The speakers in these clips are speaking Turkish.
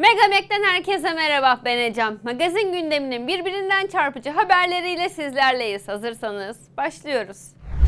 Megamek'ten herkese merhaba ben Ecem. Magazin gündeminin birbirinden çarpıcı haberleriyle sizlerleyiz. Hazırsanız başlıyoruz.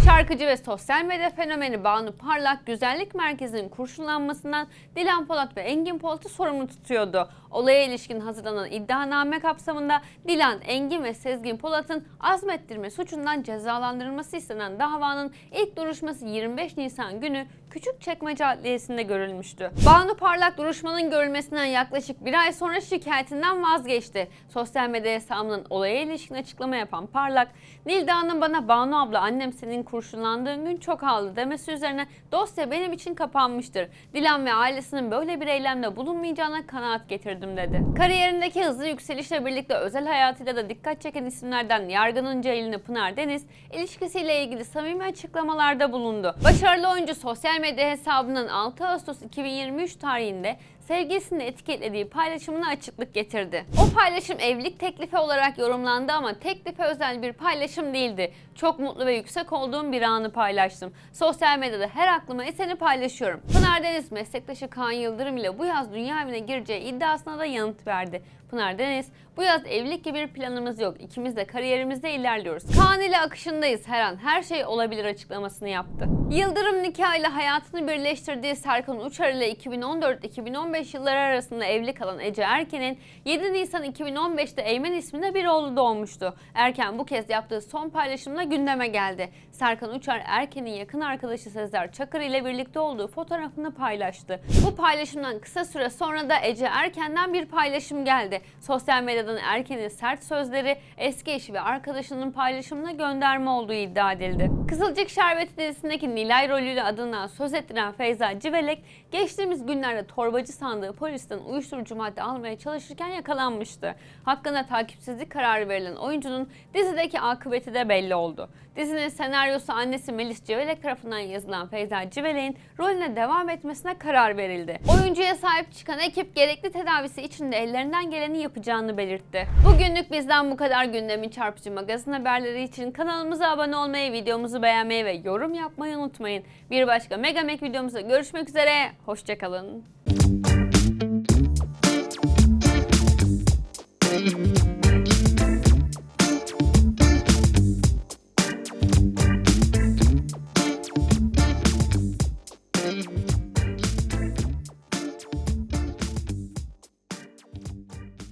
Şarkıcı ve sosyal medya fenomeni Banu Parlak güzellik merkezinin kurşunlanmasından Dilan Polat ve Engin Polat'ı sorumlu tutuyordu. Olaya ilişkin hazırlanan iddianame kapsamında Dilan, Engin ve Sezgin Polat'ın azmettirme suçundan cezalandırılması istenen davanın ilk duruşması 25 Nisan günü Küçükçekmece Adliyesi'nde görülmüştü. Banu Parlak duruşmanın görülmesinden yaklaşık bir ay sonra şikayetinden vazgeçti. Sosyal medya hesabından olaya ilişkin açıklama yapan Parlak, Nilda'nın bana Banu abla annem senin kurşunlandığın gün çok ağladı demesi üzerine dosya benim için kapanmıştır. Dilan ve ailesinin böyle bir eylemde bulunmayacağına kanaat getirdim dedi. Kariyerindeki hızlı yükselişle birlikte özel hayatıyla da dikkat çeken isimlerden yargının elini Pınar Deniz ilişkisiyle ilgili samimi açıklamalarda bulundu. Başarılı oyuncu sosyal medya hesabının 6 Ağustos 2023 tarihinde sevgilisini etiketlediği paylaşımına açıklık getirdi. O paylaşım evlilik teklifi olarak yorumlandı ama teklife özel bir paylaşım değildi. Çok mutlu ve yüksek olduğum bir anı paylaştım. Sosyal medyada her aklıma eseni paylaşıyorum. Pınar Deniz meslektaşı Kaan Yıldırım ile bu yaz dünya evine gireceği iddiasına da yanıt verdi. Pınar Deniz, bu yaz evlilik gibi bir planımız yok. İkimiz de kariyerimizde ilerliyoruz. Kaan ile akışındayız her an. Her şey olabilir açıklamasını yaptı. Yıldırım nikahıyla hayatını birleştirdiği Serkan Uçar ile 2014-2015 yılları arasında evli kalan Ece Erken'in 7 Nisan 2015'te Eymen isminde bir oğlu doğmuştu. Erken bu kez yaptığı son paylaşımla gündeme geldi. Serkan Uçar Erken'in yakın arkadaşı Sezer Çakır ile birlikte olduğu fotoğrafını paylaştı. Bu paylaşımdan kısa süre sonra da Ece Erken'den bir paylaşım geldi. Sosyal medyadan Erken'in sert sözleri eski eşi ve arkadaşının paylaşımına gönderme olduğu iddia edildi. Kızılcık Şerbeti dizisindeki Nilay rolüyle adından söz ettiren Feyza Civelek geçtiğimiz günlerde torbacı sandığı polisten uyuşturucu madde almaya çalışırken yakalanmıştı. Hakkında takipsizlik kararı verilen oyuncunun dizideki akıbeti de belli oldu. Dizinin senaryosu annesi Melis Civelek tarafından yazılan Feyza Civelek'in rolüne devam etmesine karar verildi. Oyuncuya sahip çıkan ekip gerekli tedavisi için de ellerinden geleni yapacağını belirtti. Bugünlük bizden bu kadar gündemin çarpıcı magazin haberleri için kanalımıza abone olmayı, videomuzu beğenmeyi ve yorum yapmayı unutmayın. Bir başka Megamek videomuzda görüşmek üzere, hoşçakalın.